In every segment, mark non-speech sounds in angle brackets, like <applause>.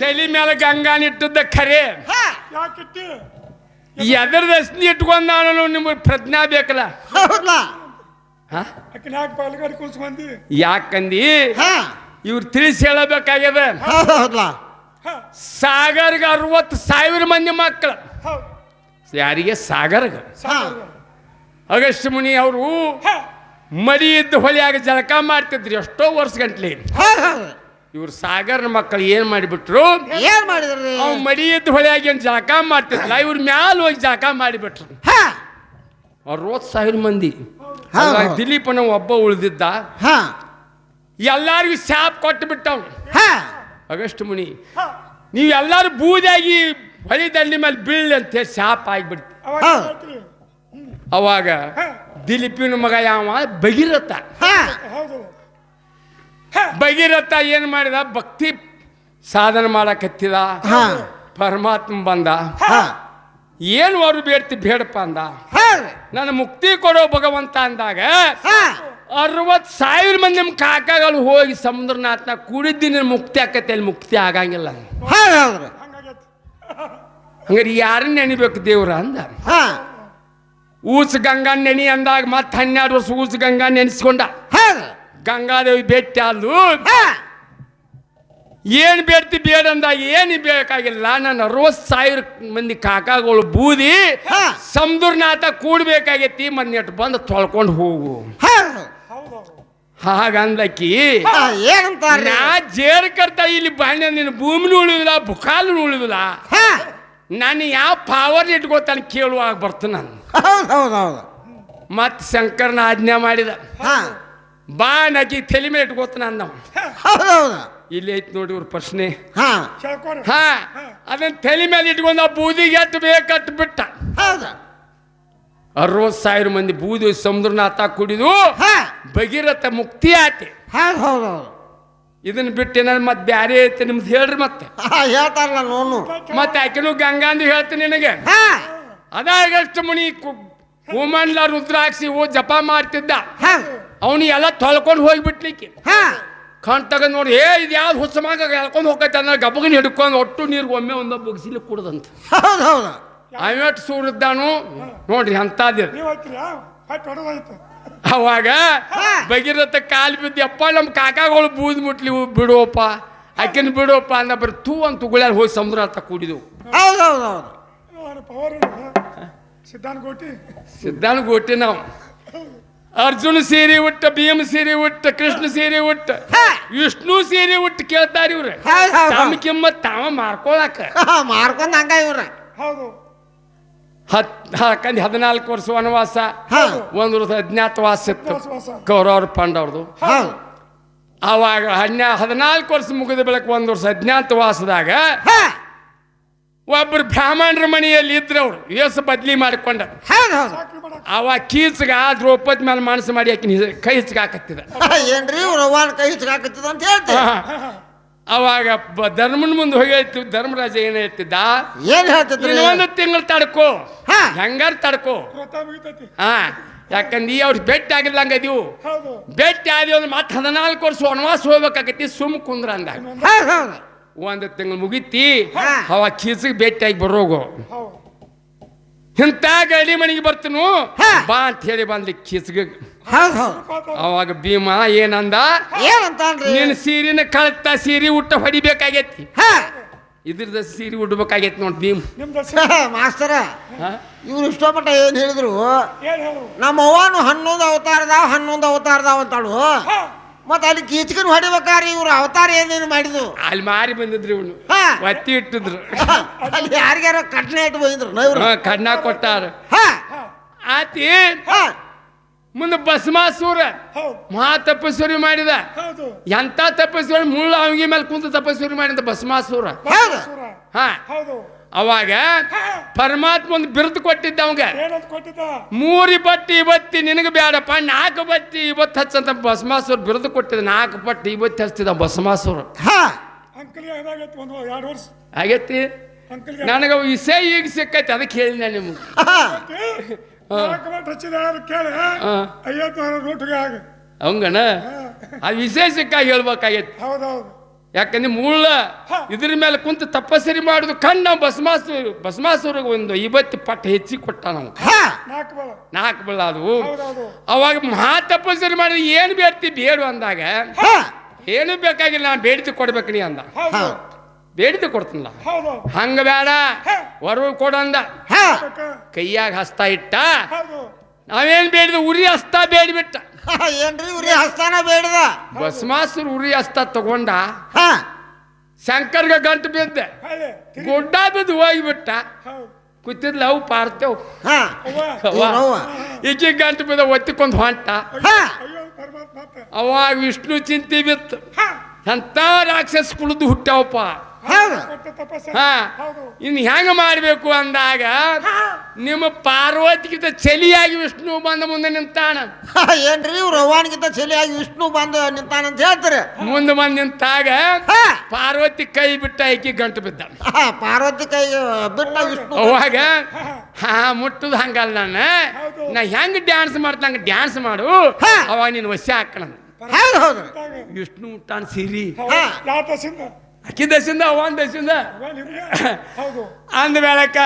ತಲೆ ಮೇಲೆ ಗಂಗಾನ ಇಟ್ಟದ್ದ ಖರೆ ಎದರ ದಸ್ನಿ ಇಟ್ಕೊಂಡು ನಾನು ನಿಮಗೆ ಪ್ರಜ್ಞಾ ಬೇಕಲ್ಲ. ಯಾಕಂದಿ? ಹಾ. ಇವ್ರು ತಿಳಿಸಿ ಹೇಳಬೇಕಾಗ್ಯದ. ಸಾಗರ್ಗೆ ಅರವತ್ತು ಸಾವಿರ ಮಂದಿ ಮಕ್ಕಳು ಯಾರಿಗೆ? ಸಾಗರ್ಗೆ. ಅಗಸ್ಟ್ ಮುನಿ ಅವರು ಮರಿ ಮಡಿ ಇದ್ದ ಹೊಲಿಯಾಗ ಜಳಕ ಮಾಡ್ತಿದ್ರು ಎಷ್ಟೋ ವರ್ಷ ಗಂಟ್ಲಿ. ಇವ್ರು ಸಾಗರ್ನ ಮಕ್ಕಳು ಏನ್ ಮಾಡಿಬಿಟ್ರು? ಏನ್ ಮಾಡಿದ್ರು? ಅವ್ ಮಡಿ ಇದ್ದ ಹೊಳೆಯಾಗಿ ಏನ್ ಜಳಕ ಮಾಡ್ತಿದ್ಲ. ಇವ್ರ ಮ್ಯಾಲ ಹೋಗಿ ಜಳಕ ಮಾಡಿಬಿಟ್ರು. ಅರವತ್ ಅರವತ್ತು ಸಾವಿರ ಮಂದಿ. ದಿಲೀಪ ದಿಲೀಪನ ಒಬ್ಬ ಉಳಿದಿದ್ದ. ಹಾ. ಎಲ್ಲಾರಿಗೂ ಶಾಪ್ ಕೊಟ್ಟು ಬಿಟ್ಟವ್ ಹಾ. ಅಗಸ್ಟ್ ಮುನಿ ಹ ನೀವು ಎಲ್ಲಾರು ಬೂದಿಯಾಗಿ ಹೊಳಿ ದಂಡಿ ಮೇಲೆ ಬೀಳ್ ಅಂತ ಹೇಳಿ ಶಾಪ್ ಆಗಿಬಿಡ್ತಿ ಅವಾಗ ಹಾ. ಅವಾಗ ಹ. ದಿಲೀಪಿನ ಮಗ ಯಾವ? ಭಗೀರಥ. ಹಾ. ಹೌದು. ಭಗೀರಥ ಏನು ಮಾಡಿದ? ಭಕ್ತಿ ಸಾಧನ ಮಾಡಕತ್ತಿದ. ಹಾ. ಪರಮಾತ್ಮ ಬಂದ. ಹಾ. ಏನು ಅವರು ಬೇಡ್ತಿ ಬೇಡಪ್ಪ ಅಂದ. ನನ್ನ ಮುಕ್ತಿ ಕೊಡೋ ಭಗವಂತ ಅಂದಾಗ ಅರವತ್ತು ಸಾವಿರ ಮಂದಿ ನಮ್ಮ ಕಾಕಾಗಲ್ಲಿ ಹೋಗಿ ಸಮುದ್ರನಾಥನ ಕುಡಿದ್ದು ನಿನ್ನ ಮುಕ್ತಿ ಆಕತ್ತೆ ಅಲ್ಲಿ ಮುಕ್ತಿ ಆಗಂಗಿಲ್ಲ. ಹಂಗಾರೆ ಯಾರನ್ನ ನೆನಿಬೇಕು ದೇವ್ರ ಅಂದ? ಹಾ. ಊಸ್ ಗಂಗಾ ನೆನಿ ಅಂದಾಗ ಮತ್ತೆ ಹನ್ನೆರಡು ವರ್ಷ ಊಸ್ ಗಂಗಾ ನೆನೆಸ್ಕೊಂಡ. ಗಂಗಾದೇವಿ ಭೇಟಿ ಅಲ್ಲೂ ಏನು ಬೇಡ್ತಿ ಬೇಡ ಅಂದಾಗ ಏನು ಬೇಕಾಗಿಲ್ಲ. ನಾನು ಅರವತ್ತು ಸಾವಿರ ಮಂದಿ ಕಾಕಾಗಳು ಬೂದಿ. ಸಮುದ್ರನಾಥ ಕೂಡ್ಬೇಕಾಗೈತಿ ಮನ್ನೆಟ್ಟು ಬಂದು ತೊಳ್ಕೊಂಡು ಹೋಗು. ಹೌದು ಹೌದು ಹಾಗಂದಕಿ ಹಾ ಏನಂತಾರ್ರಿ? ನಾ ಜೇರ್ ಕರ್ತ ಇಲ್ಲಿ ಬಾಣ್ಯ ನಿನ್ನ ಭೂಮಿನೂ ಉಳಿದಿಲ್ಲ ಬುಕಾಲು ಉಳಿದಿಲ್ಲ. ನಾನು ಯಾವ ಪಾವರ್ ಇಟ್ಕೋತಾನೆ ಕೇಳುವಾಗ ಬರ್ತು ನಾನು. ಮತ್ತೆ ಶಂಕರನ ಆಜ್ಞೆ ಮಾಡಿದ. ಹಾ. ಬಾ ನಗಿ ತಲೆ ಮೇಲೆ ಇಟ್ಕೋತಾನ ಅಂದ ಹೌದ್ ಹೌದು ಇಲ್ಲಿ ಐತಿ ನೋಡಿ ಇವ್ರ ಪ್ರಶ್ನೆ. ಹಾ. ಕೇಳ್ಕೊರಿ ಹಾ ಅದನ್ನ ತಲೆ ಮೇಲೆ ಇಟ್ಕೊಂಡ ಬೂದಿಗೆ ಎಟ್ಟು ಬೇಕಟ್ಟು ಬಿಟ್ಟ. ಹೌದು. ಅರವತ್ತು ಸಾವಿರ ಮಂದಿ ಬೂದಿ ಸಮುದ್ರನಾಥ ಕುಡಿದು ಹಾ. ಭಗೀರಥ ಮುಕ್ತಿ ಆತಿ. ಹೌದ್ ಇದನ್ನ ಬಿಟ್ಟು ಏನಾದ್ರು ಮತ್ತೆ ಬ್ಯಾರೆ ಐತೆ ನಿಮ್ದು ಹೇಳ್ರಿ ಮತ್ತೆ. ಹಾ ಹೇಳ್ತಾರಲ್ಲ ನೋನು ಮತ್ತೆ ಆಕೆನು ಗಂಗಾಂದು ಹೇಳ್ತೀನಿ ನಿನಗೆ. ಹಾ. ಅದಾಗಷ್ಟು ಮುನಿ ಓಮನ್ಲ ರುದ್ರಾಕ್ಷಿ ಓ ಜಪ ಮಾಡ್ತಿದ್ದ. ಹಾ ಅವನು ಎಲ್ಲ ತೊಳ್ಕೊಂಡು ಹೋಗಿಬಿಟ್ಲಿಕ್ಕೆ. ಹಾ. ಕಣ್ ತಗೊಂಡ್ ನೋಡಿ ಏ ಇದು ಯಾವ್ದು ಹುಚ್ಚ ಮಗ ಎಳ್ಕೊಂಡು ಹೋಗೈತೆ ಅಂದ್ರೆ ಗಬಗನ ಹಿಡ್ಕೊಂಡು ಒಟ್ಟು ನೀರು ಒಮ್ಮೆ ಒಂದು ಬಗ್ಸಿಲಿ ಕುಡ್ದಂತ. ಹೌದು ಹೌದು. ಐವತ್ತು ಸೂರಿದ್ದಾನು ನೋಡ್ರಿ ಅಂತಾದಿರ್ ನೀವು ಹೊಡೆದಾಯ್ತು ಅವಾಗ ಬಗಿರತ್ತ ಭಗೀರಥ ಕಾಲು ಬಿದ್ದು ಅಪ್ಪ ನಮ್ಮ ಕಾಕಾಗಳು ಬೂದ್ ಮುಟ್ಲಿ ಬಿಡುವಪ್ಪ ಆಕಿನ ಬಿಡುವಪ್ಪ ಅಂದ ಬರೀ ತೂ ಅಂತ ತುಗುಳ್ಯಾರ ಹೋಗಿ ಸಮುದ್ರ ಅಂತ ಕೂಡಿದು ಹೌದು ಹೌದ್ ಹೌದು. ಅವನ ಪವರ್ ಸಿದ್ಧಾಂತ ಗೋಟಿ. ಸಿದ್ಧಾನ ಗೋಟಿ ನಾವು. ಅರ್ಜುನ ಸೀರೆ ಉಟ್ಟ ಭೀಮ ಸೀರೆ ಉಟ್ಟ ಕೃಷ್ಣ ಸೀರೆ ಉಟ್ಟ ಹಾ. ವಿಷ್ಣು ಸೀರೆ ಉಟ್ಟ ಕೇಳ್ತಾರ ಇವ್ರ. ತಮ್ಮ ಕಿಮ್ಮತ್ ತಾವ ಮಾರ್ಕೊಳಕ. ಹಾ, ಮಾರ್ಕೊಂಡ್ ಹಂಗ ಇವ್ರ. ಹೌದು. ಹತ್ ಹಾಕಂದ್ ಹದಿನಾಲ್ಕು ವರ್ಷ ವನವಾಸ ಹಾ. ಒಂದು ವರ್ಷ ಅಜ್ಞಾತವಾಸ ಇತ್ತು. ಕೌರವ್ರ ಪಾಂಡವ್ರದು. ಅವಾಗ ಹನ್ನೆ ಹದಿನಾಲ್ಕು ವರ್ಷ ಮುಗಿದ ಬೆಳಕು ಒಂದು ವರ್ಷ ಅಜ್ಞಾತವಾಸದಾಗ ಹಾ. ಒಬ್ಬರು ಬ್ರಾಹ್ಮಣರ ಮನೆಯಲ್ಲಿ ಇದ್ರೆ ಅವ್ರು ಯೇಸು ಬದ್ಲಿ ಮಾಡಿಕೊಂಡ. ಹೌದು ಹೌದು. ಅವ ಕೀಚಗ ದ್ರೌಪದಿ ಮೇಲೆ ಮನಸ್ಸು ಮಾಡಿ ಆಕಿನ ಕೈ <laughs> ಕೈ ಹಿಚ್ಕಾಕತ್ತಿದ ಏನ್ರಿ ರವಾನ್ ಕೈ ಕೈ ಹಾಕತ್ತಿದ ಅಂತ ಹೇಳ್ತ? ಅವಾಗ ಬ- ಧರ್ಮನ ಮುಂದೆ ಹೋಗಿ ಧರ್ಮರಾಜ ಏನ್ ಹೇಳ್ತಿದ್ದ? ಏನ್ ಹೇಳ್ತಿದ್ರು? ಒಂದು ತಿಂಗಳು ತಡ್ಕೋ. ಹಾ. ಹೆಂಗಾರ ತಡ್ಕೋ. ಹಾ ಯಾಕಂದ್ರೆ ಈ ಅವ್ರು ಭೇಟಿ ಆಗಿಲ್ಲಂಗ ಇದೀವು. ಹೌದು. ಭೇಟಿ ಆದಿವ್ ಅಂದ್ರೆ ಮತ್ತೆ ಹದಿನಾಲ್ಕು ವರ್ಷ ವನವಾಸ ಹೋಗ್ಬೇಕಾಗೈತಿ ಸುಮ್ ಕುಂದ್ರ ಅಂದಾಗ. ಒಂದು ತಿಂಗಳು ಮುಗಿತಿ ಅವ ಕೀಸಿಗೆ ಭೇಟಿಯಾಗಿ ಬರೋಗು. ಇಂಥ ಗಡಿ ಮನೆಗೆ ಬರ್ತೀನು? ಹಾ. ಬಾ ಅಂತ ಹೇಳಿ ಬಂದ್ಲಿ ಕೀಸಿಗೆ ಹೌದು ಅವಾಗ ಭೀಮ ಏನಂದ? ನಿನ್ನ ಸೀರಿನ ಕಳತ್ತ ಸೀರೆ ಉಟ್ಟ ಹೊಡಿಬೇಕಾಗೈತಿ. ಹಾ. ಇದ್ರದ ಸೀರೆ ಉಡ್ಬೇಕಾಗೈತಿ ನೋಡಿ ಭೀಮ್. ಮಾಸ್ತರ? ಇವ್ರು ಇಷ್ಟಪಟ್ಟ ಏನ್ ಹೇಳಿದ್ರು? ಏನ್ ಹೇಳು ನಮ್ಮ ಅವ್ವನು ಹನ್ನೊಂದು ಅವತಾರದಾವ ಹನ್ನೊಂದು ಅವತಾರದಾವ ಅಂತಾಳು. ಹಾ. ಮತ್ತ ಅಲ್ಲಿ ಗೀಚಕನ್ ಹೊಡಿಬೇಕಾರಿ ಇವ್ರು ಅವತಾರ ಏನೇನು ಮಾಡಿದ್ರು? ಅಲ್ಲಿ ಮಾರಿ ಬಂದಿದ್ರು ಇವನು. ಹಾ. ಒತ್ತಿ ಇಟ್ಟಿದ್ರು. ಅಲ್ಲಿ ಯಾರಿಗಾರ ಕಣ್ಣ ಇಟ್ಟು ಬಂದಿದ್ರು ಇವ್ರು? ಕಣ್ಣ ಕೊಟ್ಟಾರ. ಹಾ. ಆತಿ ಹಾ. ಮುಂದೆ ಭಸ್ಮಾಸೂರ ಹೌದು. ಮಹಾ ತಪಸ್ವರಿ ಮಾಡಿದ. ಹೌದು. ಎಂತ ತಪಸ್ವರಿ ಮುಳ್ಳು ಅವಂಗಿ ಮೇಲೆ ಕುಂತು ತಪಸ್ವರಿ ಮಾಡಿದ ಭಸ್ಮಾಸುರ. ಹೌದು. ಸುರ ಹಾ. ಹೌದು. ಅವಾಗ ಪರಮಾತ್ಮ ಒಂದು ಬಿರುದು ಕೊಟ್ಟಿದ್ದ ಅವಂಗ. ಮೂರಿ ಬಟ್ಟಿ ಇವತ್ತಿ ನಿನಗೆ ಬೇಡಪ್ಪ ನಾಲ್ಕು ಬಟ್ಟಿ ಇವತ್ತು ಹಚ್ಚಂತ ಬಸಮಾಸುರ್ ಬಿರುದು ಕೊಟ್ಟಿದ್ದ ನಾಲ್ಕು ಬಟ್ಟಿ ಇವತ್ತು ಹಚ್ತಿದ್ದ ಬಸಮಾಸುರ್ ಹಾ. ಅಂಕಲ್ಗೆ ಏನಾಗೈತಿ ಒಂದು ಎರಡು ವರ್ಷ. ಆಗೈತಿ? ಅಂಕಲ್ಗೆ ನನಗೆ ವಿಷಯ ಈಗ ಸಿಕ್ಕೈತಿ ಅದಕ್ಕೆ ಹೇಳಿದ ನಾನು ನಿಮ್ಗೆ. ಹಾ. ಅದು ವಿಷಯ ಸಿಕ್ಕಾಗ ಹೇಳ್ಬೇಕಾಗೈತಿ. ಹೌದೌದು. ಯಾಕಂದ್ರೆ ಮೂಳ ಇದ್ರ ಮೇಲೆ ಕುಂತು ತಪಸ್ಸರಿ ಮಾಡುದು ಕಣ್ಣ ಭಸ್ಮಾಸುರ ಬಸ್ಮಾಸುರಿಗೆ ಒಂದು ಇವತ್ತು ಪಟ್ಟ ಹೆಚ್ಚಿ ಕೊಟ್ಟ ನಾವು. ಹಾ. ನಾಲ್ಕು ಬಳ ಅದು. ಅವಾಗ ಮಹಾ ತಪಸ್ಸರಿ ಮಾಡಿದ್ರೆ ಏನು ಬೇಡ್ತಿ ಬೇಡು ಅಂದಾಗ ಹಾ. ಏನು ಬೇಕಾಗಿಲ್ಲ ನಾನು ಬೇಡಿದ್ದು ಕೊಡ್ಬೇಕು ನೀ ಅಂದ. ಬೇಡಿದ್ದು ಕೊಡ್ತೀನಲ್ಲ. ಹೌದು. ಹಂಗ ಬೇಡ. ಹೊರಗೆ ಕೊಡಂದ ಕೈಯಾಗ ಹಸ್ತ ಇಟ್ಟ. ಹೌದು. ನಾವೇನ್ ಬೇಡಿದ ಉರಿ ಹಸ್ತ ಬೇಡಿಬಿಟ್ಟ. <laughs> ಏನ್ರಿ ಉರಿ ಹಸ್ತಾನ ಬೇಡದ? ಭಸ್ಮಾಸುರ ಉರಿ ಹಸ್ತ ತಗೊಂಡ. ಹಾ. ಶಂಕರ್ಗ ಗಂಟು ಬಿದ್ದೆ. ಗುಡ್ಡ ಬಿದ್ದು ಹೋಗಿಬಿಟ್ಟ. ಹೌದು ಕೂತಿದ್ಲ ಅವು ಪಾರ್ತೇವ್ ಹಾ. ಈಕಿ ಗಂಟು ಬಿದ್ದ ಒತ್ತಿಕೊಂಡು ಹೊಂಟ. ಅವಾಗ ವಿಷ್ಣು ಚಿಂತೆ ಬಿತ್ತು. ಅಂತ ರಾಕ್ಷಸ್ ರಾಕ್ಷಸ ಕುಳಿದು ಹುಟ್ಟಾವಪ್ಪ ಹೌದು. ಹಾ. ಇನ್ನು ಹೆಂಗ ಮಾಡಬೇಕು ಅಂದಾಗ ನಿಮ್ಮ ಪಾರ್ವತಿಗಿಂತ ಚಲಿಯಾಗಿ ವಿಷ್ಣು ಬಂದ ಮುಂದೆ ನಿಂತಾನ. ಹಾ, ಏನ್ರಿ ಇವ್ರು ಅವ್ವಾನಿಗಿಂತ ಚಲಿಯಾಗಿ ವಿಷ್ಣು ಬಂದ ನಿಂತಾನ ಅಂತ ಹೇಳ್ತಾರೆ. ಮುಂದೆ ಬಂದು ನಿಂತಾಗ ಪಾರ್ವತಿ ಕೈ ಬಿಟ್ಟ ಐಕಿ ಗಂಟು ಬಿದ್ದ ಪಾರ್ವತಿ ಕೈ ಬಿಟ್ಟ ವಿಷ್ಣು ಅವಾಗ ಹಾ. ಮುಟ್ಟುದು ಹಂಗಲ್ಲ ನಾನು. ನಾ ಹೆಂಗ್ ಡ್ಯಾನ್ಸ್ ಮಾಡ್ತಂಗ ಡ್ಯಾನ್ಸ್ ಮಾಡು. ಅವಾಗ ನೀನು ವಶ ಹಾಕಣ ಹೌದು ಹೌದು. ವಿಷ್ಣು ಮುಟ್ಟಾನ ಸಿರಿ. ಅಕ್ಕಿ ದಶಿಂದ ಅವನ್ ನಿಮ್ಗೆ ಅಂದ ಬೆಳಕ.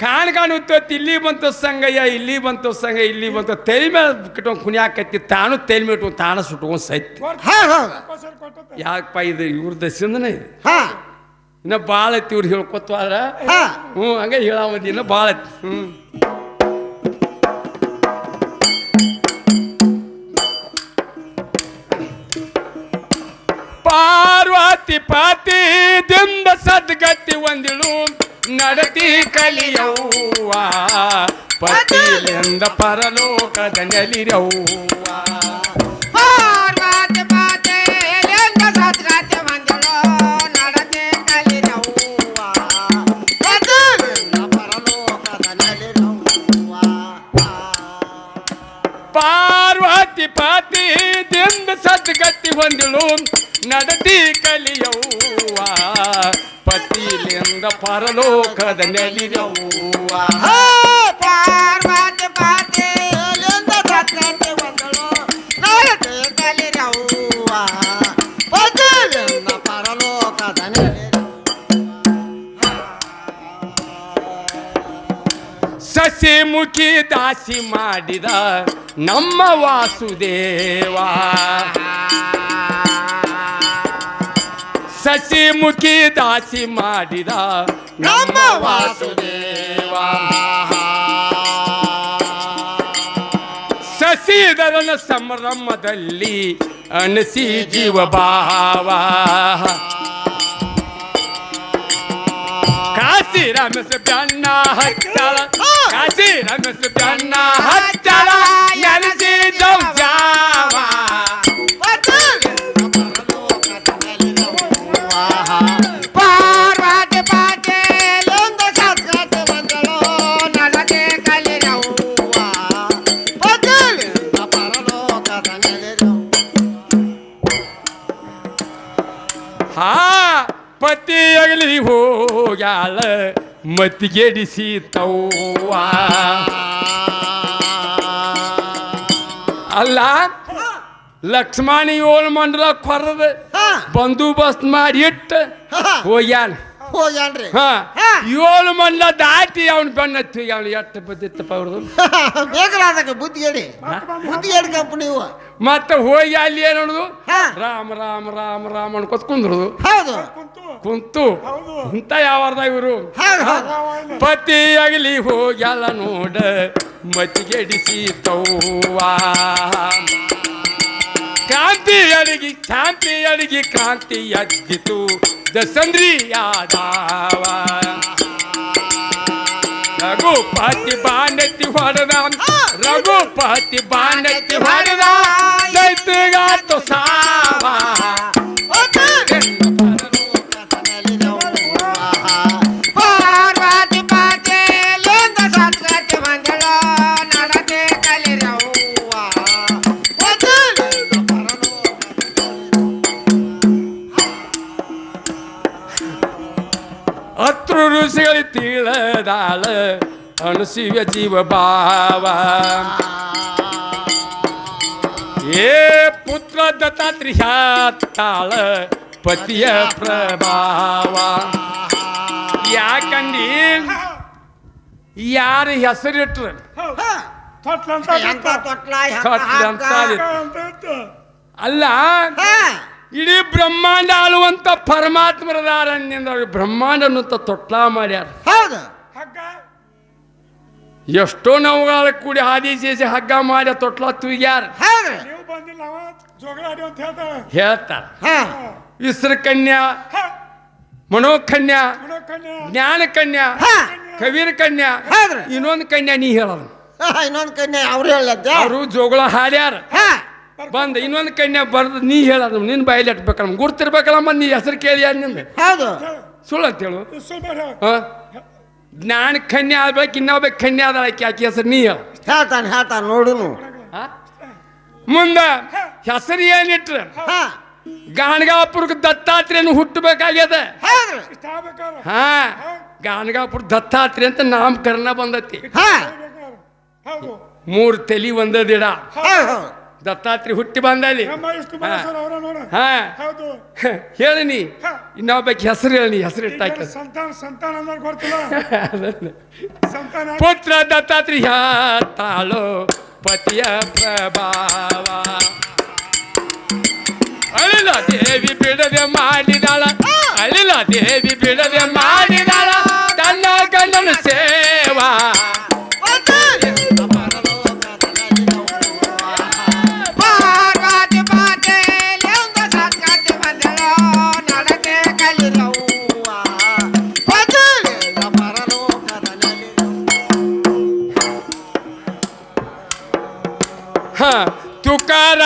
ಕಾಣ್ ಕಾಣುತ್ತ ಇಲ್ಲಿ ಬಂತು ಸಂಗಯ್ಯ ಇಲ್ಲಿ ಬಂತು ಸಂಗ ಇಲ್ಲಿ ಬಂತು. ತಲೆ ಮೇಲೆ ಕಿಟ್ಕೊಂಡು ಕುಣಿಯಾಕತ್ತಿ ತಾನು ತಲೆ ಮೇಲೆ ಇಟ್ಕೊಂಡು ತಾನು ಸುಟ್ಕೊಂಡು ಸೈತ್ ಯಾಕಪ್ಪ ಇದು ಇವ್ರ ದಸಿಂದನೇ ಇದು? ಹಾ. ಇನ್ನ ಭಾಳ ಐತಿ ಇವ್ರು ಹೇಳ್ಕೊತ್ವಾದ್ರ? ಹಾ. ಹ್ಞೂ ಹಂಗೆ ಹೇಳಾಮದಿ ಇನ್ನ ಭಾಳ ಐತಿ. ಹ್ಞೂ ಪಾತಿ ದಿಂದ ಸದ್ಗತಿ ಒಂದಿಳು ನಡತಿ ಕಲಿಯವ್ವ. ಪತಿಲಿಂದ ಪರಲೋಕದ ನೆಲಿರವ್ವ. ಪಾರ್ವತಿ ಪಾತಿ ದಿಂದ ಸದ್ಗತಿ ಹೊಂದಿಳು. ನಡತಿ ಕಲಿಯವ್ವ ಪತಿಲಿಂದ ಪರಲೋಕದ ನೆಲಿಯವ್ವ. ಪಾರ್ವತಿ ಪಾತೆಲಿಂದ ಸದ್ಗತಿ ಬಂದಳು, ನಡತೆ ಕಲಿರವ್ವ. ಪತಿಲಿಂದ ಪರಲೋಕದ ಸಸಿ ಮುಖಿ ದಾಸಿ ಮಾಡಿದ ನಮ್ಮ ವಾಸುದೇವ. ಸಸಿ ಮುಖಿ ದಾಸಿ ಮಾಡಿದ ನಮ್ಮ ವಾಸುದೇವ. ಸಸಿಧರನ ಸಂಭ್ರಮದಲ್ಲಿ ಅನಸಿ ಜೀವ ಭಾವ. ಕಾಶಿ ರಮಸ ಬನ್ನ ಹಚ್ಚಳ. ಕಾಶಿ ರಮಸ ಬನ್ನ ಹಚ್ಚಳ. ಮತ್ತಿಗೆಡಿಸಿ ತವ್ವ. ಅಲ್ಲ ಲಕ್ಷ್ಮಣ ಏಳು ಮಂಡಲ ಕೊರದ ಬಂದೋಬಸ್ತ್ ಮಾಡಿ ಇಟ್ಟು ಹೋಗ್ಯಾನ. ಹೋಗ್ಯಾನ್ರಿ. ಹಾ. ಹಾ. ಏಳು ಮಲ್ಲ ದಾಟಿ ಅವನು ಬೆನ್ನತ್ತಿ ಅವನು ಎಷ್ಟು ಬಿದ್ದಿತ್ತಪ್ಪ ಅವ್ರದ್ದು <laughs> ಬೇಕಲಾದಕ್ಕೆ ಬುದ್ಧಿ ಹೇಳಿ. ಬುದ್ಧಿ ಹೇಳ್ಕಪ್ಪ ಕಂಪನಿ ಮತ್ತೆ ಹೋಗಿ ಅಲ್ಲಿ ಏನು ನೋಡುದು? ಹಾ. ರಾಮ ರಾಮ ರಾಮ ರಾಮ ಅನ್ಕೊತ್ ಕುಂದ್ರುದು. ಹೌದು. ಕುಂತು. ಕುಂತು. ಹೌದು. ಇಂಥ ಯಾವಾರ್ದ ಇವರು? ಹೌದು ಆಗಲಿ ಹೋಗ್ಯಲ್ಲ ಪತಿಯಾಗಲಿ ಹೋಗ್ಯಾಲ ನೋಡ ಮತಿಗೆಡಿಸಿ ತವ್ವ. ಕ್ರಾಂತಿ ಕ್ರಾಂತಿಯರಿಗೆ ಅಡಿಗಿ ಕ್ರಾಂತಿ ಎದ್ದಿತು ದಸಂದ್ರಿಯಾದಾವ ರಘುಪತಿ ಬಾಂಡತಿ ಹೊಡೆದ ರಘುಪತಿ ಬಾಂಡತಿ ಹೊಡೆದ ದೈತ್ಯಗಾತು ಸಾವ. ತಿಳಿದಾಳ ಅಣಸಿವ ಜೀವ ಭಾವ ಏ ಪುತ್ರ ದತ್ತಾತ್ರಿ ತಾಳ, ಪತಿಯ ಪ್ರಭಾವ ಯಾಕಂದಿ ಯಾರ ಹೆಸರಿಟ್ರು. ಅಲ್ಲ. ಇಡೀ ಬ್ರಹ್ಮಾಂಡ ಆಳುವಂತ ಪರಮಾತ್ಮರದಾರ ಬ್ರಹ್ಮಾಂಡ ಅನ್ನುವಂತ ತೊಟ್ಲ ಮಾಡ್ಯಾರ ಹೌದು ಹಗ್ಗ? ಎಷ್ಟೋ ನೋವುಗಳ ಕೂಡಿ ಹಾದಿ ಸೇಸಿ ಹಗ್ಗ ಮಾಡಿ ತೊಟ್ಲ ತುಯ್ಯಾರ. ನೀವು ಬಂದಿಲ್ಲ ಅವ ಜೋಗಳಾಡಿ ಅಂತ ಹೇಳ್ತಾರ. ಹಾ. ವಿಸ್ರ ಕನ್ಯಾ ಮನೋ ಮನೋಕನ್ಯಾ ಜ್ಞಾನ ಕನ್ಯಾ ಹಾ. ಕವೀರ ಕನ್ಯಾ ಇನ್ನೊಂದು ಕನ್ಯಾ ನೀ ಹೇಳೋದು. ಹಾ, ಇನ್ನೊಂದ್ ಕನ್ಯೆ ಅವ್ರು ಹೇಳದ್ದೆ ಅವರು ಜೋಗಳ ಹಾಡ್ಯಾರ. ಹಾ. ಬಂದ ಇನ್ನೊಂದು ಕನ್ಯಾ ಬರ್ದು ನೀ ಹೇಳೋದು ನಿನ್ನ ಬಾಯಲ್ಲಿ ಇಟ್ಬೇಕಲ್ಲ ಗುರ್ತಿರ್ಬೇಕಲ್ಲ ಮತ್ತೆ ನೀ ಹೆಸರು ಕೇಳಿಯ ನಿಂದ? ಹೌದು. ಸುಳ್ಳು ಅಂತ ಹೇಳು? ಜ್ಞಾನ ಕನ್ಯಾ ಆಗ್ಬೇಕು ಇನ್ನೊಬ್ಬ ಕನ್ಯಾ ಅದ ಆಕಿ ಆಕಿ ಹೆಸರು ನೀ ಹೇಳು ಹೇಳ್ತಾನೆ ಹೇಳ್ತಾನೆ ನೋಡುನು. ಹಾ? ಮುಂದ ಹೆಸರು ಏನಿಟ್ರ ಹಾ. ಗಾಣಗಾಪುರಕ್ಕೆ ದತ್ತಾತ್ರೇಯನು ಹುಟ್ಟಬೇಕಾಗ್ಯದ? ಹೌದ್ರಿ. ಹಾ. ಗಾಣಗಾಪುರ ದತ್ತಾತ್ರಿ ಅಂತ ನಾಮಕರಣ ಬಂದತಿ. ಹಾ. ಹೌದು ಮೂರು ತಲಿ ಒಂದದಿಡ ಹೌದು ಹೌದು. ದತ್ತಾತ್ರಿ ಹುಟ್ಟಿ ಬಂದಲ್ಲಿ. ಹಾ. ಹೇಳಿನಿ. ಇನ್ನೊಬ್ಬಕ್ಕೆ ಹೆಸರು ಹೇಳಿ ಹೆಸರು ಇಟ್ಟಾಕ <laughs> ಪುತ್ರ ದತ್ತಾತ್ರಿ ತಾಳೋ ಪತಿಯ ಪ್ರಭಾವ. ಅಳಿಲ ದೇವಿ ಬಿಡದೆ ಮಾಡಿದಾಳ. ಅಳಿಲ ದೇವಿ ಬಿಡದೆ ಮಾಡಿದಾಳ.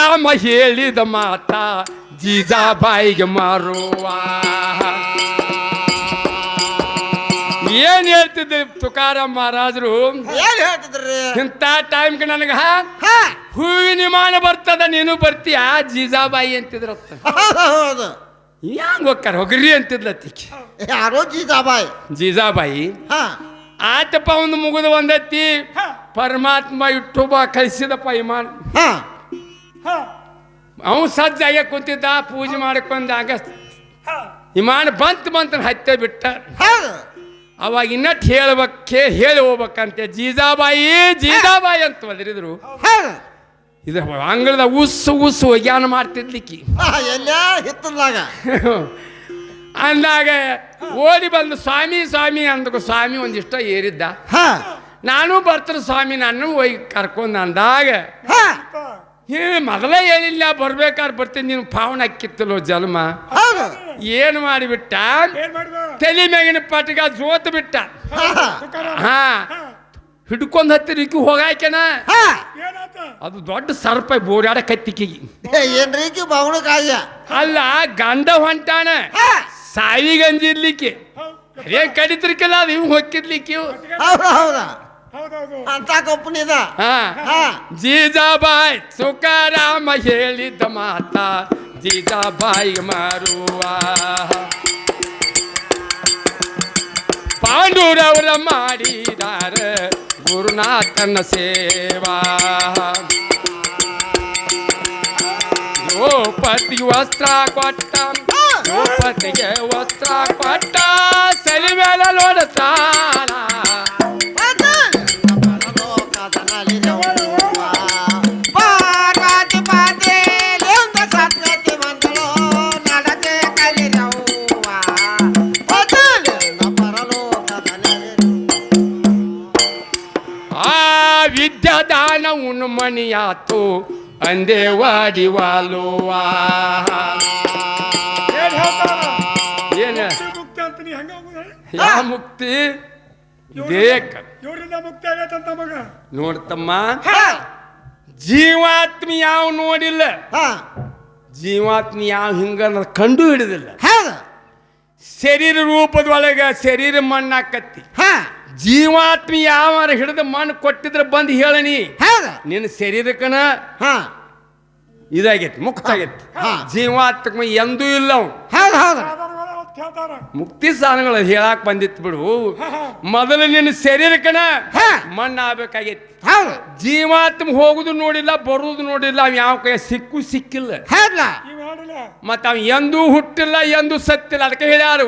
ತುಕಾರಾಮ ಹೇಳಿದ ಮಾತ ಜೀಜಾಬಾಯಿಗೆ ಮಾರುವ. ಏನ್ ಹೇಳ್ತಿದ್ರು ತುಕಾರ ಮಹಾರಾಜರು? ಏನ್ ಹೇಳ್ತಿದ್ರಿ? ಇಂಥ ಟೈಮ್ಗೆ ನನಗೆ ಹಾ? ಹೂವಿನ ವಿಮಾನ ಬರ್ತದ ನೀನು ಬರ್ತೀಯ? ಜೀಜಾಬಾಯಿ ಅಂತಿದ್ರತ್ತ. ಹೌದು ಹೆಂಗ್ ಹೋಗ್ತಾರ? ಹೋಗ್ರಿ ಅಂತಿದ್ಲತ್ತಿಕ್ಕಿ ಯಾರೋ ಜೀಜಾಬಾಯಿ ಜೀಜಾಬಾಯಿ ಹಾ. ಆತಪ್ಪ ಒಂದು ಮುಗಿದು ಒಂದತ್ತಿ ಪರಮಾತ್ಮ ಇಟ್ಟೊಬ್ಬ ಕಳಿಸಿದಪ್ಪ ವಿಮಾನ. ಹಾ ಹ. ಅವನು ಸಜ್ಜಾಗ ಕುಂತಿದ್ದ ಪೂಜೆ ಮಾಡ್ಕೊಂಡಾಗ ವಿಮಾನ ಬಂತ ಬಂತ ಹತ್ತೆ ಬಿಟ್ಟ. ಅವಾಗ ಇನ್ನಟ್ ಹೇಳ್ಬೇಕೆ ಹೇಳಿ ಹೋಗ್ಬೇಕಂತೆ. ಜೀಜಾಬಾಯಿ ಜೀಜಾಬಾಯಿ ಅಂತ ಒದರಿದ್ರು. ಹೌದು ಇದು ಅಂಗಳದ ಉಸ್ಸು ಉಸ್ಸು ಒಗ್ಯಾನ ಮಾಡ್ತಿದ್ಲಿಕ್ಕಿ. ಹಾ, ಎಲ್ಲೇ ಹಿತ್ತಲ್ದಾಗ. ಅಂದಾಗ ಓಡಿ ಬಂದು ಸ್ವಾಮಿ ಸ್ವಾಮಿ ಅಂದ ಸ್ವಾಮಿ ಒಂದಿಷ್ಟ ಏರಿದ್ದ. ಹಾ. ನಾನು ಬರ್ತಾರೆ ಸ್ವಾಮಿ ನಾನು ಹೋಗಿ ಕರ್ಕೊಂಡು ಅಂದಾಗ ಏ ಮೊದಲೇ ಏನಿಲ್ಲ ಬರ್ಬೇಕಾದ್ರೆ ಬರ್ತೀನಿ. ನೀನು ಪಾವನ ಹಾಕಿತ್ತಲ್ಲೋ ಜನ್ಮ. ಹೌದು ಏನು ಮಾಡಿಬಿಟ್ಟ? ತಲೆ ಮ್ಯಾಗಿನ ಪಟ್ಗ ಜೋತ್ ಬಿಟ್ಟ. ಹಾ ಹಿಡ್ಕೊಂಡ್ ಹತ್ತಿರಕ್ಕೆ ಹೋಗಾಯ್ಕೆನ? ಹಾ. ಏನಾತ? ಅದು ದೊಡ್ಡ ಸರ್ಪ ಬೋರ್ಯಾಡ ಕತ್ತಿಕಿಗಿ ಏ, ಏನ್ರಿ ಕಾಯ ಅಲ್ಲ ಗಂಡ ಹೊಂಟಾನ. ಸಾಯಿಗಂಜಿರ್ಲಿಕ್ಕೆ ಅದೇನ್ ಕಡಿತಿರ್ಕಿಲ್ಲ ಅದು ಇವ್ ಹೊಕ್ಕಿರ್ಲಿಕ್ಕೆ ಇವ್ ಹೌದು ಹೌದಾ ಹೌದೌದು. ಅಂತ ಕಂಪನಿದ ಹಾ. ಹಾ. ಜೀಜಾಬಾಯ್ ಸುಖರಾಮ ಹೇಳಿದ ಮಾತ ಜೀಜಾಬಾಯಿ ಮಾರುವ. ಪಾಂಡೂರವರ ಮಾಡಿದಾರ ಗುರುನಾಥನ ಸೇವಾ. ದ್ರೌಪದಿ ವಸ್ತ್ರ ಕೊಟ್ಟ ದ್ರೌಪದಿಗೆ ವಸ್ತ್ರ ಕೊಟ್ಟ ಸರಿ ಮೇಲೆ ನೋಡುತ್ತಾನ ಉಣ್ಮಣಿಯಾತು ಅಂದೇ ವಾಡಿವಾಲುವಾ ಏನ್ ಹೇಳ್ತಾರ ಏನ? ಮುಕ್ತಿ ಅಂತ ನೀ ಹೆಂಗ ಹೋಗುದ ಯಾ ಮುಕ್ತಿ? ದೇಕ್. ಇವ್ರಿಂದ ಮುಕ್ತಿ ಆಗೈತಂತ ಮಗ. ನೋಡ್ತಮ್ಮ. ಜೀವಾತ್ಮಿ ಯಾವ ನೋಡಿಲ್ಲ. ಹಾ. ಜೀವಾತ್ಮ ಯಾವ ಹಿಂಗ ಕಂಡು ಹಿಡಿದಿಲ್ಲ. ಹೌದು. ಶರೀರ ರೂಪದೊಳಗ ಶರೀರ ಮಣ್ಣಾಕತ್ತಿ. ಹಾ. ಜೀವಾತ್ಮ ಯಾವ ಹಿಡಿದು ಮಣ್ಣು ಕೊಟ್ಟಿದ್ರೆ ಬಂದು ಹೇಳನಿ. ಹೌದು. ನಿನ್ನ ಶರೀರಕ್ಕನ ಹಾ. ಇದಾಗೈತಿ ಮುಕ್ತ ಆಗೈತಿ. ಜೀವಾತ್ಮ ಎಂದೂ ಇಲ್ಲ ಅವ್ನು ಹೌದು ಹೌದು. ಮುಕ್ತಿ ಸಾಧನಗಳು ಹೇಳಕ್ ಬಂದಿತ್ತು ಬಿಡು. ಮೊದಲು ನಿನ್ನ ಶರೀರಕ್ಕನ ಮಣ್ಣ ಮಣ್ಣು ಆಗ್ಬೇಕಾಗೈತಿ ಜೀವಾತ್ಮ ಹೋಗುದು ನೋಡಿಲ್ಲ ಬರುವುದು ನೋಡಿಲ್ಲ ಅವ್ ಯಾವ ಕೈ ಸಿಕ್ಕು ಸಿಕ್ಕಿಲ್ಲ. ಮತ್ತ ಅವ್ ಎಂದೂ ಹುಟ್ಟಿಲ್ಲ ಎಂದೂ ಸತ್ತಿಲ್ಲ. ಅದಕ್ಕೆ ಹೇಳ್ಯಾರು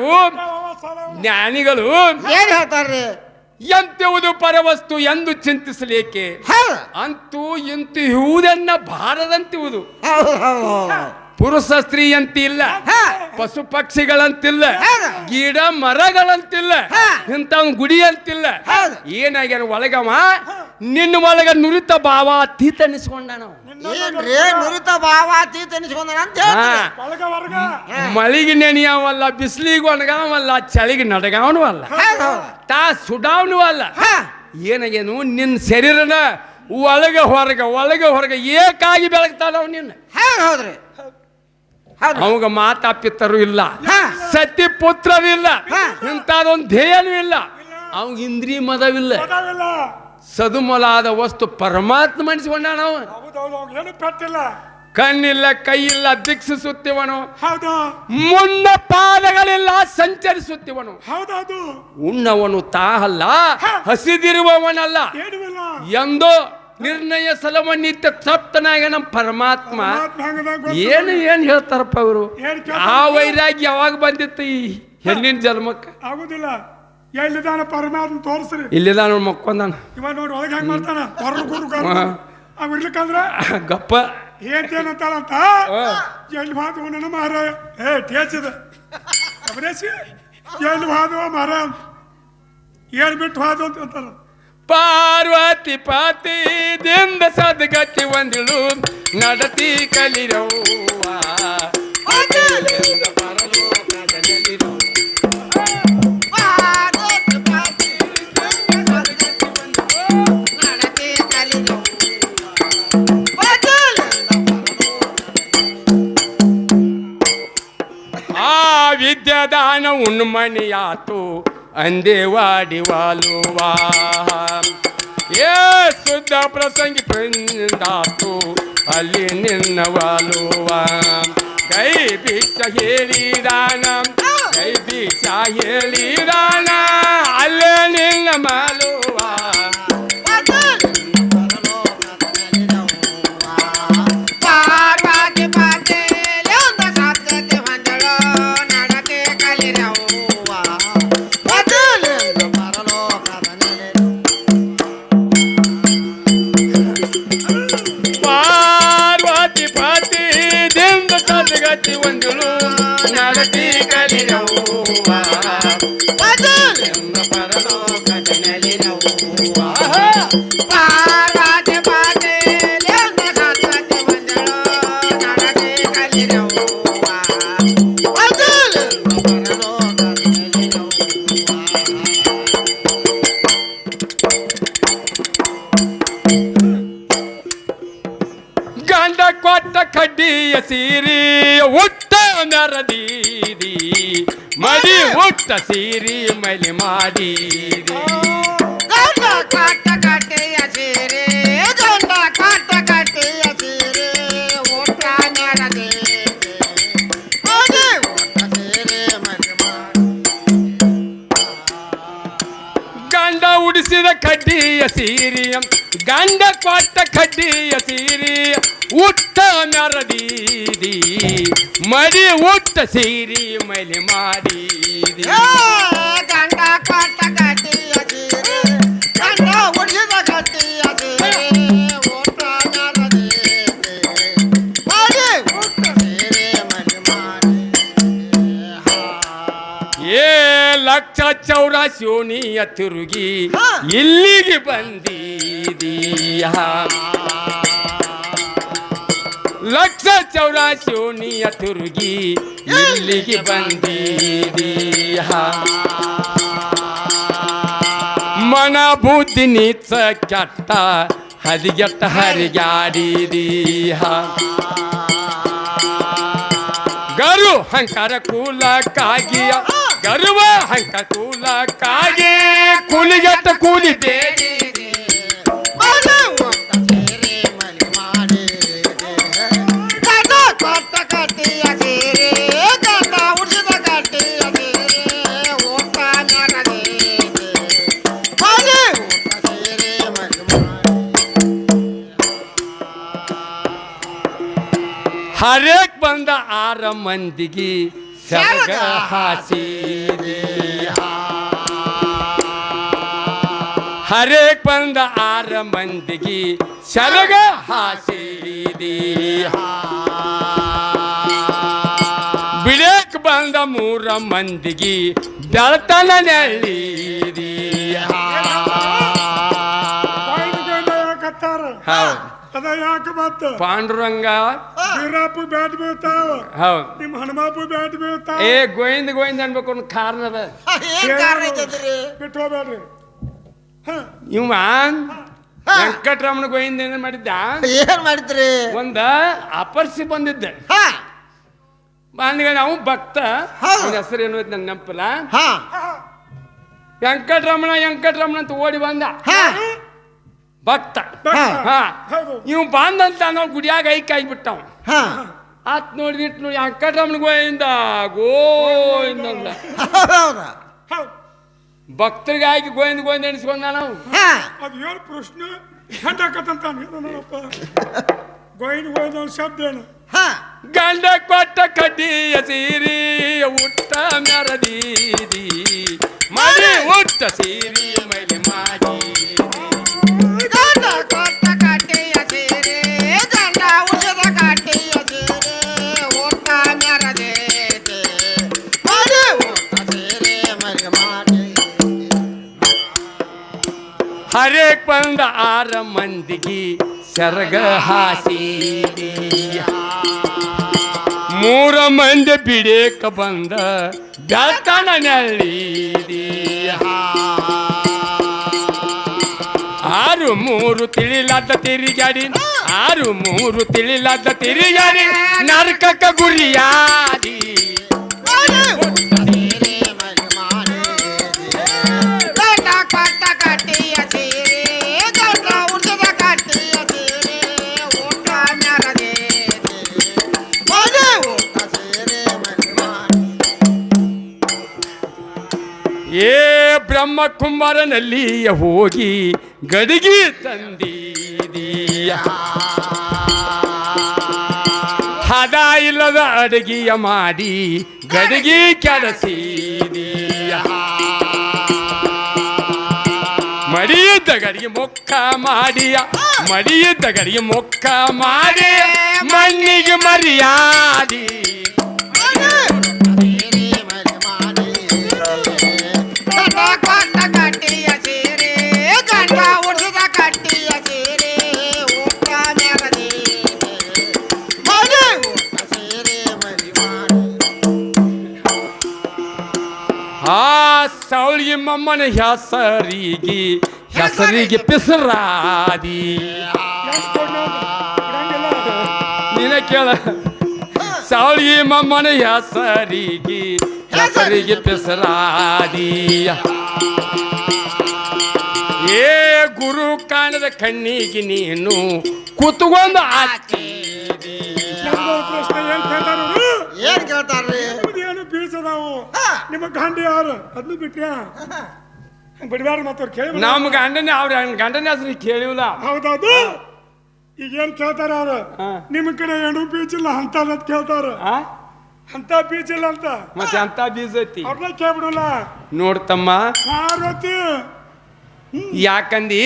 ಜ್ಞಾನಿಗಳು ಏನ್ ಹೇಳ್ತಾರ್ರಿ? ಎಂತೆವುದು ಪರವಸ್ತು ಎಂದು ಚಿಂತಿಸಲೇಕೆ? ಹೌದು. ಅಂತೂ ಇಂತು ಇವುದನ್ನ ಬಾರದಂತಿವುದು ಪುರುಷ ಸ್ತ್ರೀ ಅಂತಿಲ್ಲ ಇಲ್ಲ ಪಶು ಪಕ್ಷಿಗಳಂತಿಲ್ಲ ಗಿಡ ಮರಗಳಂತಿಲ್ಲ ಇಂಥವ್ ಇಂಥ ಗುಡಿ ಅಂತಿಲ್ಲ ಏನಾಗ್ಯಾರ ಏನಾಗ್ಯಾನ ಒಳಗವ? ನಿನ್ನ ಒಳಗ ನುರಿತ ಭಾವ ಅತೀತ ಅನಿಸ್ಕೊಂಡ ನಾವು ಏನ್ರಿ? ನುರಿತ ಭಾವ ತೀತ ಅನಿಸ್ಕೊಂಡನ ಅಂತ ಹಾ. ಹೇಳ್ತಾರೆ ಒಳಗ ಮಳಿಗೆ ನೆನೆಯವಲ್ಲ ಬಿಸಿಲಿಗೆ ಒಣಗಾವಲ್ಲ ಚಳಿಗೆ ನಡಗಾವನು ಅಲ್ಲ ತಾ ಸುಡಾವನು ಅಲ್ಲ ಹಾ. ಏನಾಗೇನು ನಿನ್ನ ಶರೀರನ ಒಳಗೆ ಹೊರಗೆ ಒಳಗೆ ಹೊರಗ ಏಕಾಗಿ ಬೆಳಗ್ತಾನವ್ ನಿನ್ನ. ಹೌದು ಹೌದ್ರಿ. ಹೌದು. ಅವಾಗ ಮಾತಾ ಪಿತರು ಇಲ್ಲ. ಸತಿ ಪುತ್ರರು ಇಲ್ಲ. ಇಂಥದೊಂದು ಧ್ಯೇಯನೂ ಇಲ್ಲ. ಅವಾಗ ಇಂದ್ರಿ ಮದವಿಲ್ಲ. ಸದುಮಲಾದ ವಸ್ತು ಪರಮಾತ್ಮ ನಾವು ಅವ್ನಿಗೆ ಏನು ಪೆಟ್ಟಿಲ್ಲ. ಕಣ್ಣಿಲ್ಲ ಕೈ ಇಲ್ಲ ದಿಕ್ಸಿಸುತ್ತಿವನು ಹೌದು. ಮುನ್ನ ಪಾದಗಳಿಲ್ಲ ಸಂಚರಿಸುತ್ತಿವನು. ಹೌದೌದು. ಉಣ್ಣವನು ತಾಹಲ್ಲ ಹಸಿದಿರುವವನಲ್ಲ. ಎಂದು ಎಂದೋ ನಿರ್ಣಯ ಸಲವ ನಿತ್ಯ ತಪ್ತನಾಗ ನಮ್ಮ ಪರಮಾತ್ಮ. ಏನು ಏನು ಹೇಳ್ತಾರಪ್ಪ ಅವರು ಆ ವೈರಾಗ್ಯ ಯಾವಾಗ ಬಂದಿತ್ತು ಈ ಹೆಣ್ಣಿನ ಜನ್ಮಕ್ಕೆ? ಆಗುದಿಲ್ಲ. ಎಲ್ಲಿದಾನ ಪರಮಾತ್ಮ ತೋರಿಸ್ರಿ. ಇಲ್ಲಿದ ನೋಡಿ ಮಕ್ಕೊಂದಾನ. ಇವ ನೋಡಿ ಒಳಗೆ ಹೆಂಗ್ ಮಾಡ್ತಾನ? ಹೊರ ಗುರು. ಅವ್ ಇರ್ಲಿಕ್ಕಂದ್ರ? <laughs> ಗಪ್ಪ. ಏನ್ ಹಾ. ಎಲ್ಲಿ ಬಾದು ನನ್ನ ಮಾರಾಯ ಏ ಟೇಚದ ಅಭ್ರೇಸಿ ಎಲ್ಲಿ ಬಾದು ಮಾರ ಏನ್ ಬಿಟ್ಟು ಹಾದು ಅಂತ ಅಂತಾರ. ಪಾರ್ವತಿ ಪಾತಿ ದಿಂದ ಸದ್ಗತಿ ಒಂದಿಳು ನಡತಿ ಕಲಿರವ್ವ ವಿದ್ಯಾದಾನ ಉನ್ಮಣಿಯಾತು ಅಂದೇವಾಡಿವಾಲುವಾ ಏ ಶುದ್ಧ ಪ್ರಸಂಗಿ ಬಂದಾತು ಅಲ್ಲಿ ನಿನ್ನ ವಾಲುವ. ಕೈ ಬೀಚ ಹೇಳಿದಾನ ಕೈ ಬೀಚ ಹೇಳಿದಾನ ಅಲ್ಲೇ ನಿನ್ನ ಮಾಲುವ. ನಡತಿ ಕಲಿರವ್ವ ಮೊದಲಿಂದ ಕಡ್ಡಿಯ ಸೀರಿ ಗಂಡ ಕೊಟ್ಟ ಕಡ್ಡಿಯ ಸೀರಿ ಉಟ್ಟ ನರದೀದಿ ಮಡಿ ಉಟ್ಟ ಸೀರಿ ಮಲಿ ಮಾಡಿದಿ ಲಕ್ಷ ಚೌರಾಶೋನಿಯ ತಿರುಗಿ ಇಲ್ಲಿಗೆ ಬಂದೀದೀಯ ಲಕ್ಷ ಚೌರಾಶೋನಿಯ ತಿರುಗಿ ಇಲ್ಲಿಗೆ ಬಂದೀದೀಯ ಮನ ಬುದ್ಧಿ ನೀಚ ಕೆಟ್ಟ ಹದಿಗೆಟ್ಟ ಹರಿಗಾಡಿದೀಯ ಗರು ಹಂಕಾರ ಕೂಲ ಕಾಗಿಯ ಗರುವ ಹಂಕ ಕೂಲ ಕಾಗೆ ಕೂಲಿಗೆಟ್ಟ ಕೂಲಿ ಬೇಡಿ ಹರೇಕ್ ಬಂದ ಆರ ಮಂದಿಗೆ ಸೆರಗ ಹಾಸಿರಿ ಹರೇಕ್ ಬಂದ ಆರ ಮಂದಿಗೆ ಸೆರಗ ಹಾಸಿರಿ ಬಿಡೇಕ್ ಬಂದ ಮೂರ ಮಂದಿಗೆ ಬೆಳತನ ಯಾಕತ್ತಾರ ಹೌದು. ಅದ ಯಾಕೆ ಮತ್ತ? ಪಾಂಡುರಂಗ. ವೀರಪ್ಪ ಬ್ಯಾಟ್ ಬೀಳ್ತಾವ. ಹೌದು. ನಿಮ್ ಹನುಮಾಪು ಬ್ಯಾಟ್ ಬೀಳ್ತಾವ. ಏ ಗೋವಿಂದ ಗೋವಿಂದ ಅನ್ಬೇಕು ಒಂದು ಕಾರಣ ಅದ. ಏನ್ ಕಾರಣ ಐತದ್ರಿ ಬಿಟ್ಟು ಹೋಗ್ಬೇಡ್ರಿ ಹ. ಇವ ವೆಂಕಟರಮಣ ಗೋವಿಂದ ಏನ್ ಮಾಡಿದ್ದ? ಏನ್ ಮಾಡಿದ್ರಿ? ಒಂದ ಅಪರ್ಸಿ ಬಂದಿದ್ದೆ. ಹಾ. ಬಂದ್ಗ ನಾವು ಭಕ್ತ. ಹೌದು. ಅವನ ಹೆಸರು ಏನು ನನ್ನ ನೆನಪಲ್ಲ. ಹಾ. ವೆಂಕಟರಮಣ ವೆಂಕಟರಮಣ ಅಂತ ಓಡಿ ಬಂದ. ಹಾ. ಭಕ್ತ. ಹಾ. ಹೌದು ಇವ್ ಬಂದಂತ ನಾವು ಗುಡಿಯಾಗ ಐಕ್ ಆಗಿಬಿಟ್ಟವ್ ಹಾ. ಆತ್ ನೋಡಿ ನೋಡಿ ವೆಂಕಟರಮಣ ಗೋವಿಂದ ಗೋವಿಂದ ಗೋಯಿಂದ ಗೋಯಿಂದ ಹೌದು ಭಕ್ತರಿಗಾಗಿ ಗೋಯಿಂದ ಗೋಯಿಂದ ಎಣಿಸ್ಕೊಂಡ ನಾವು. ಹಾ. ಅದು ಏನು ಪ್ರಶ್ನೆ? ಹೆಂಡಾಕತ್ತಂತ ಗೋಯ್ದ ಶಬ್ದ ಏನು? ಹಾ. ಗಂಡ ಕೊಟ್ಟ ಕಡ್ಡಿಯ ಸೀರಿ ಉಟ್ಟ ಮೆರದೀರಿ ಮರಿ ಉಟ್ಟ ಸೀರಿ ಮೈಲಿ ಮಾಡಿ ಬಂದ ಆರ ಮಂದಿಗೆ ಸೆರಗ ಹಾಸಿರಿ ಮೂರ ಮಂದಿ ಬಿಡೇಕ ಬಂದ ಬೆಳ್ತನ ನೆಳ್ಳಿರಿ ಆರು ಮೂರು ತಿಳಿಲಾದ ತಿರುಗಾಡಿ ಆರು ಮೂರು ತಿಳಿಲಾದ ತಿರುಗಾಡಿ ನರಕಕ್ಕ ಗುರಿಯಾದಿ ಮಾಡಿ ಊಟ ಸೀರೆ ಮರಿ ಮಾಡಿ ಗಂಡ ಕೊಟ್ಟ ಕಟ್ಟೆಯ ಸೀರೆ ಗಂಡ ಉಳಿದ ಕಟ್ಟೆಯ ಸೀರೆ ಊಟ ಮೆರದೇತೆ ಮಾಡಿ ಊಟ ಸೀರೆ ಮರಿ ಮಾಡಿ ಏ ಬ್ರಹ್ಮ ಕುಮಾರನಲ್ಲಿ ಹೋಗಿ ಗಡಿಗೆ ತಂದೀದೀಯ? ಹದ ಇಲ್ಲದ ಅಡುಗೆಯ ಮಾಡಿ ಗಡಿಗೆ ಕೆಲಸಿದೀಯ ಮಡಿಯಿದ್ದ ಗಡಿಗೆ ಮೊಕ್ಕ ಮಾಡಿಯ? ಮಡಿಯಿದ್ದ ಗಡಿಗೆ ಮೊಕ್ಕ ಮಾಡಿ ಮಣ್ಣಿಗೆ ಮರ್ಯಾದಿ ಸೌಳಿಗೆ ಮನೆ ಹೆಸರಿಗೆ ಹೆಸರಿಗೆ ಪಿಸರಾದಿ. ನೀನ ಕೇಳ. ಸಾವಳಿ ಮಮ್ಮನ ಹೆಸರಿಗೆ ಹೆಸರಿಗೆ ಪಿಸರಾದಿ. ಏ ಗುರು ಕಾಣದ ಕಣ್ಣಿಗೆ ನೀನು ಕೂತ್ಕೊಂಡು ಹಾಕಿದಿ ನಮ್ದು ಪ್ರಶ್ನೆ ಏನ್ ಕೇಳ್ತಾರ ಅವ್ರು? ಏನ್ ಕೇಳ್ತಾರ್ರಿ ನಿಮ್ದು ಏನು ಬೀಳ್ಸದಾವು ಹಾ. ನಿಮ್ಮ ಗಂಡ ಯಾರು? ಅದನ್ನು <laughs> ಬಿಡಬ್ಯಾರ ಮತ್ತೆ ಮತ್ತವ್ರು ಕೇಳಿ ನಮ್ಮ ಗಂಡನ ಅವ್ರ ಗಂಡನ ಹೆಸರು ಕೇಳಿಲ್ಲ. ಹೌದೌದು. ಈಗ ಏನ್ ಕೇಳ್ತಾರ ಅವ್ರು? ನಿಮ್ ಕಡೆ ಏನು ಬೀಚ್ ಇಲ್ಲ ಅಂತ ಅನ್ನೋದ್ ಕೇಳ್ತಾರ? ಅಂತ ಬೀಚ್ ಇಲ್ಲ ಅಂತ. ಮತ್ತೆ ಅಂತ ಬೀಜ ಐತಿ? ಅವ್ರನ್ನ ಕೇಳ್ಬಿಡಲ್ಲ. ನೋಡ್ತಮ್ಮ ಪಾರ್ವತಿ ಯಾಕಂದಿ?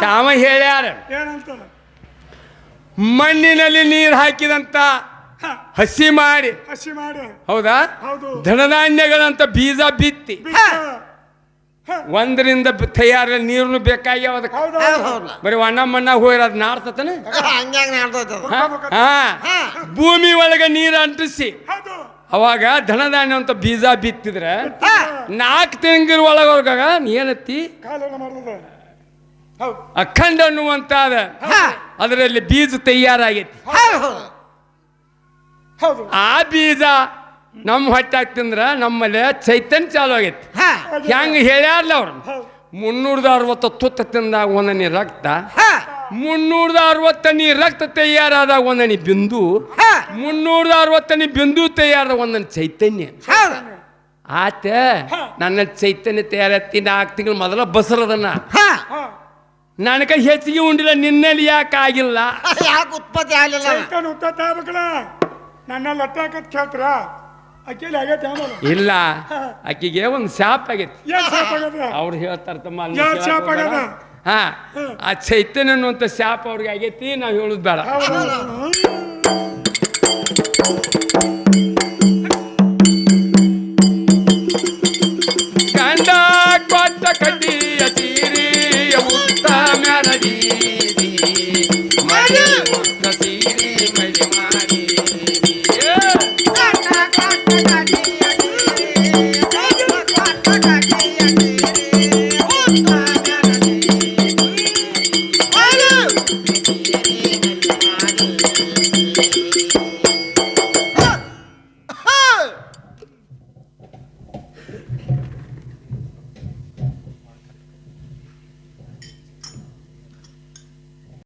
ತಾವ ಹೇಳ್ಯಾರ. ಏನಂತ? ಮಣ್ಣಿನಲ್ಲಿ ನೀರು ಹಾಕಿದಂತ ಹಸಿ ಮಾಡಿ. ಹಸಿ ಮಾಡಿ. ಹೌದಾ? ಹೌದು. ಧನಧಾನ್ಯಗಳಂತ ಬೀಜ ಬಿತ್ತಿ. ಒಂದರಿಂದ ತಯಾರ ನೀರು ಬೇಕಾಗ್ಯಾವ ಅದಕ್ಕೆ. ಬರೀ ಅಣ್ಣ ಮಣ್ಣ ಹೋಗಿರ ಅದ್. ನಾಡ್ತತನ ಭೂಮಿ ಒಳಗೆ ನೀರು ಅಂಟಿಸಿ. ಹೌದು. ಅವಾಗ ಧನಧಾನ್ಯ ಅಂತ ಬೀಜ ಬಿತ್ತಿದ್ರೆ ನಾಲ್ಕು ತಿಂಗಳ ಒಳಗೊಳಗ ಏನತ್ತಿ ಕಾಲನ ಮಾಡ್ತದ ಹೌದು. ಅಖಂಡ ಅನ್ನುವಂತಾದ ಹಾ. ಅದರಲ್ಲಿ ಬೀಜ ತಯಾರಾಗೈತಿ. ಹೌದು. ಆ ಬೀಜ ನಮ್ಮ ಹೊಟ್ಟಾಗ ತಿಂದ್ರೆ ನಮ್ಮಲ್ಲಿ ಚೈತನ್ಯ ಚಾಲು ಆಗೈತಿ. ಹಾ. ಹೆಂಗ ಹೇಳ್ಯಾರಲ್ಲ ಅವ್ರು? ಮುನ್ನೂರದ ಅರವತ್ತು ತುತ್ತ ತಿಂದಾಗ ಒಂದನಿ ರಕ್ತ ಹಾ. ಮುನ್ನೂರದ ಅರವತ್ತನಿ ರಕ್ತ ತಯಾರಾದಾಗ ಒಂದನಿ ಬಿಂದು ಹಾ. ಮುನ್ನೂರದ ಅರವತ್ತನಿ ಬಿಂದು ತಯಾರಾದ ಒಂದನಿ ಚೈತನ್ಯ. ಆತ ನನ್ನ ಚೈತನ್ಯ ತಯಾರತ್ತಿ ನಾಲ್ಕು ತಿಂಗಳು ಮೊದಲ ಬಸರದನ್ನ ನನಗೆ ಹೆಚ್ಚಿಗೆ ಉಂಡಿಲ್ಲ ನಿನ್ನಲ್ಲಿ ಯಾಕೆ ಆಗಿಲ್ಲ? ಯಾಕೆ ಉತ್ಪತ್ತಿ ಆಗಲಿಲ್ಲ? ನನ್ನ ಲಟ್ಟಾಕತ್ ಕೇಳ್ತಾರ? ಅಕ್ಕಿಲಿ ಆಗೈತೆ ಇಲ್ಲ. ಅಕ್ಕಿಗೆ ಒಂದು ಶಾಪ್ ಆಗೈತಿ. ಏನ್ ಆಗದ? ಅವ್ರು ಹೇಳ್ತಾರೆ ತಮ್ಮ ಅಲ್ಲಿ ಯಾರ್ ಶಾಪ್. ಆಗ್ಯದ? ಹಾ. ಆ ಚೈತನ್ಯ ಅನ್ನುವಂಥ ಶಾಪ್ ಅವ್ರಿಗೆ ಆಗೈತಿ ನಾವು ಹೇಳುದು ಬೇಡ.